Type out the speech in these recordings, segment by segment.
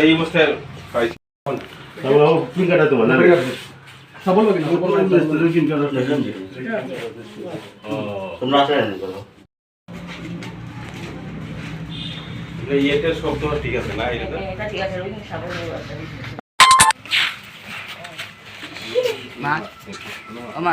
এই অবস্থায় পিন কাটা তোমার না সব বলব না তোমরা আসে ইয়েতে শব্দ ঠিক আছে না এটা? এটা ঠিক আছে ওই সাবল মা ও মা।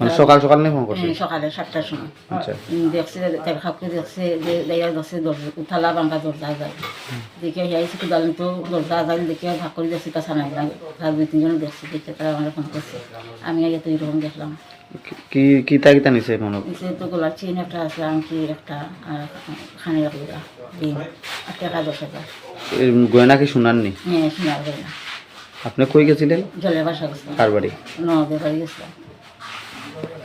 মানে সকাল সকাল নেই ফোন করছে হ্যাঁ, সকালে সাতটার সময়। আচ্ছা। দেখছে তার খাপকে দেখছে যে দেখছে দরজা দরজা যায় দেখে আইসি তো দরজা যায় দেখে ভাগ করে দেখছি নাই তার দুই তিনজনে দেখছে দেখে তারা আমার ফোন করছে। আমি আগে তো এরকম দেখলাম। কি কি তা কিতা নিছে মনে তো গোলার চেন একটা আছে আংটি একটা আর খানে দিন আর টাকা দশ হাজার গয়না কি শুনাননি হ্যাঁ শোনা যায় না আপনি কই গেছিলেন? জলের বাসা গেছিলাম। কার বাড়ি? নদের বাড়ি গেছিলাম। Gracias.